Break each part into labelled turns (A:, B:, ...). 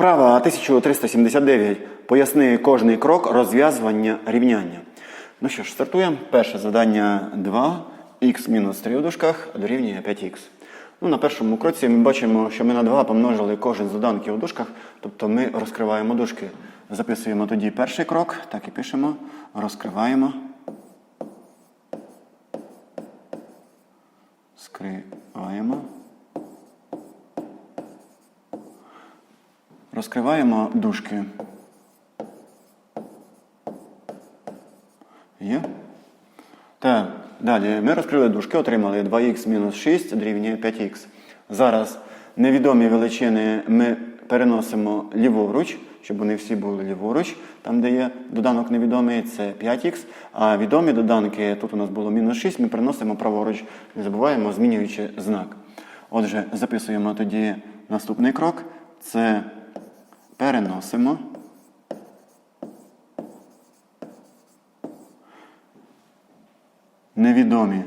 A: Вправа 1379. Поясни кожний крок розв'язування рівняння. Ну що ж, стартуємо. Перше завдання 2. х мінус 3 у дужках дорівнює 5х. Ну, на першому кроці ми бачимо, що ми на 2 помножили кожен з доданків у дужках, тобто ми розкриваємо дужки. Записуємо тоді перший крок, так і пишемо. Розкриваємо. Скриваємо. Розкриваємо дужки. Є? Так, далі ми розкрили дужки, отримали 2х мінус 6 дорівнює 5х. Зараз невідомі величини ми переносимо ліворуч, щоб вони всі були ліворуч, там, де є доданок невідомий, це 5х. А відомі доданки, тут у нас було мінус 6, ми переносимо праворуч, не забуваємо, змінюючи знак. Отже, записуємо тоді наступний крок. Це переносимо. Невідомі.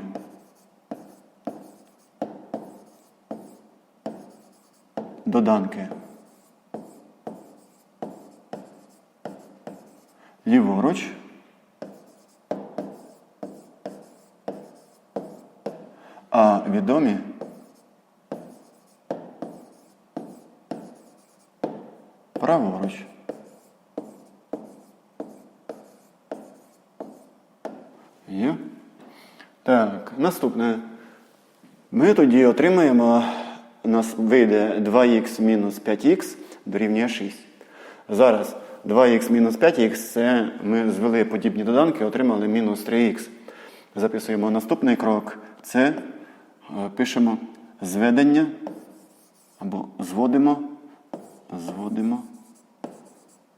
A: Доданки. Ліворуч. А відомі. Праворуч. Є. Так, наступне. Ми тоді отримаємо, у нас вийде 2х мінус 5х дорівнює 6. Зараз 2х мінус 5х це ми звели подібні доданки, отримали мінус 3х. Записуємо наступний крок. Це е, пишемо зведення або зводимо, зводимо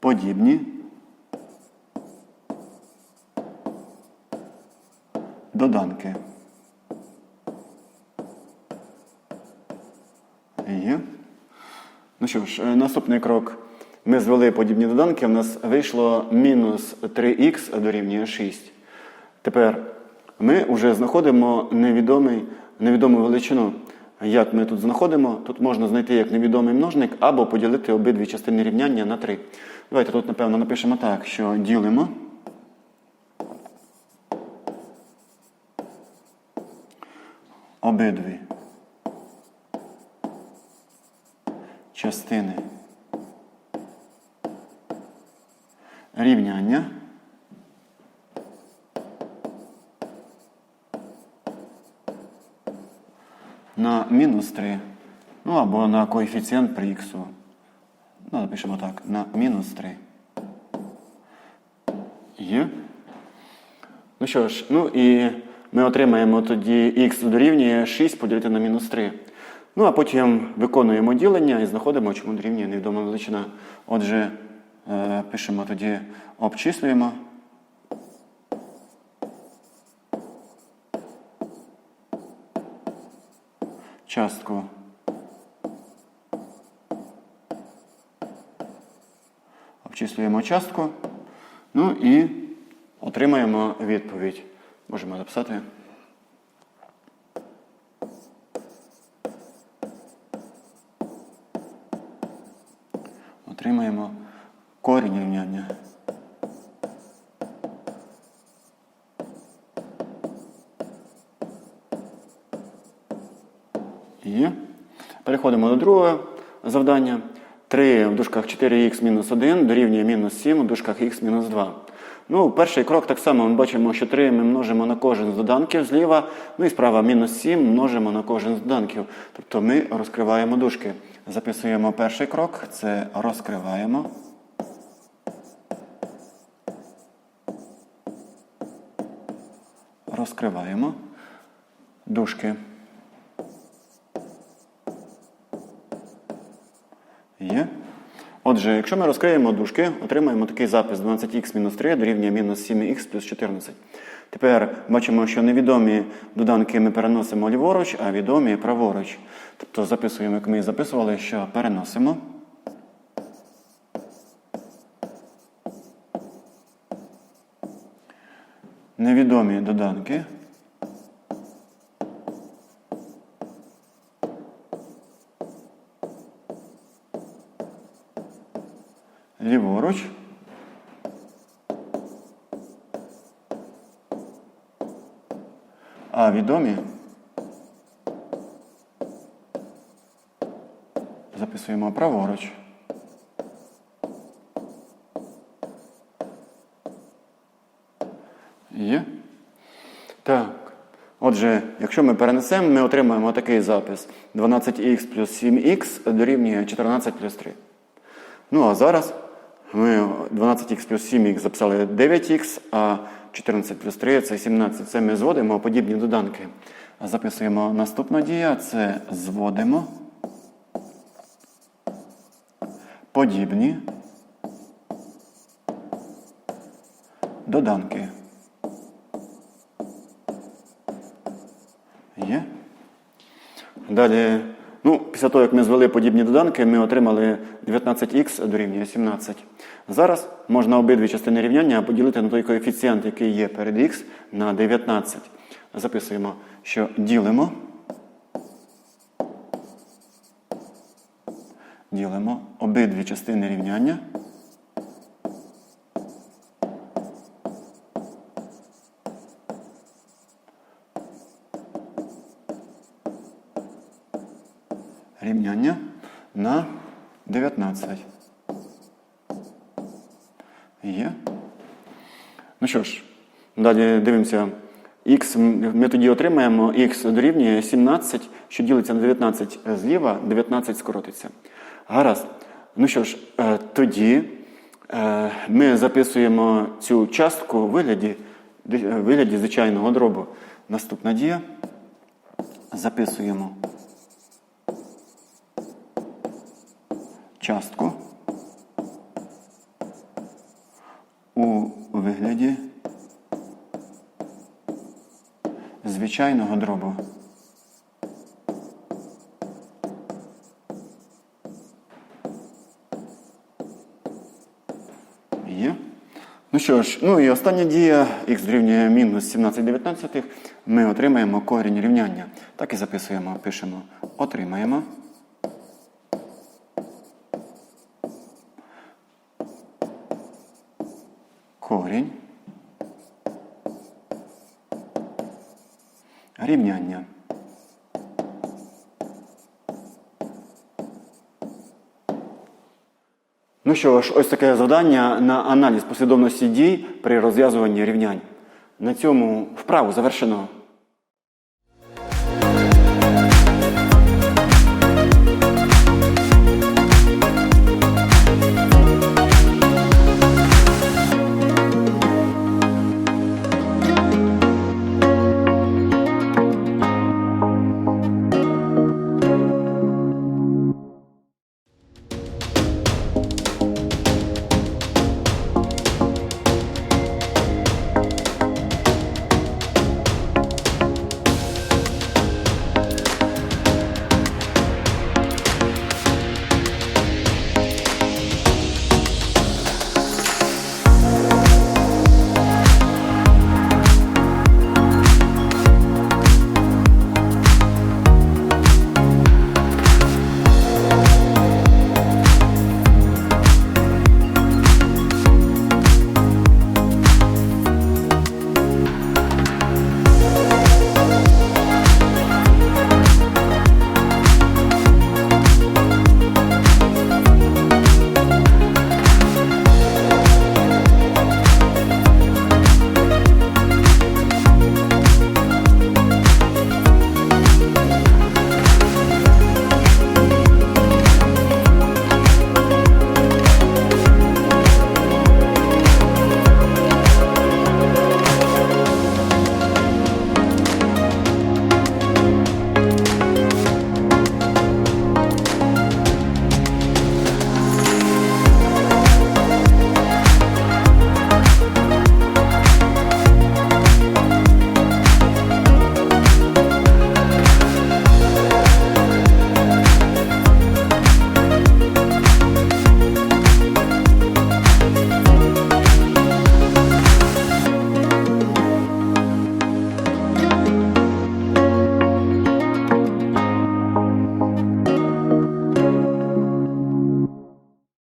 A: подібні доданки. Є. Ну що ж, е, наступний крок. Ми звели подібні доданки, у нас вийшло мінус 3х дорівнює 6. Тепер ми вже знаходимо невідомий, невідому величину. Як ми тут знаходимо? Тут можна знайти як невідомий множник або поділити обидві частини рівняння на 3. Давайте тут, напевно, напишемо так, що ділимо. Обидві частини рівняння на мінус 3. Ну або на коефіцієнт при х. Ну, напишемо так, на мінус 3. Є. Ну що ж, ну і ми отримаємо тоді х дорівнює 6 поділити на мінус 3. Ну, а потім виконуємо ділення і знаходимо, чому дорівнює невідома величина. Отже, е, пишемо тоді, обчислюємо. Частку. Обчислюємо частку. Ну і отримаємо відповідь. Можемо записати. Отримаємо корінь рівняння. Є. Переходимо до другого завдання. 3 в дужках 4х мінус 1 дорівнює мінус 7 у дужках х мінус 2. Ну, перший крок так само ми бачимо, що 3 ми множимо на кожен з доданків зліва, ну і справа мінус 7 множимо на кожен з доданків. Тобто ми розкриваємо дужки. Записуємо перший крок, це розкриваємо. Розкриваємо дужки. Є. Отже, якщо ми розкриємо дужки, отримаємо такий запис 12х-3 дорівнює мінус 7х плюс 14. Тепер бачимо, що невідомі доданки ми переносимо ліворуч, а відомі праворуч. Тобто записуємо, як ми записували, що переносимо. Невідомі доданки. Ліворуч. А відомі записуємо праворуч. Є. Так. Отже, якщо ми перенесемо, ми отримаємо такий запис: 12х плюс 7х дорівнює 14 плюс 3. Ну а зараз ми 12х плюс 7х записали 9х, а 14 плюс 3 це 17. Це ми зводимо подібні доданки. Записуємо наступна дія це зводимо подібні доданки. Є. Далі, ну, після того, як ми звели подібні доданки, ми отримали 19х дорівнює 17. Зараз можна обидві частини рівняння поділити на той коефіцієнт, який є перед х, на 19. Записуємо, що ділимо. Ділимо обидві частини рівняння на 19. Є. Ну що ж, далі дивимося. Х ми тоді отримаємо х дорівнює 17, що ділиться на 19 зліва, 19 скоротиться. Гаразд. Ну що ж, е, тоді е, ми записуємо цю частку у вигляді, вигляді звичайного дробу. Наступна дія. Записуємо частку у вигляді звичайного дробу. Є. Ну що ж, ну і остання дія х дорівнює мінус 17 19, ми отримаємо корінь рівняння. Так і записуємо, пишемо отримаємо. Корінь рівняння. Ну що ж, ось таке завдання на аналіз послідовності дій при розв'язуванні рівнянь. На цьому вправу завершено.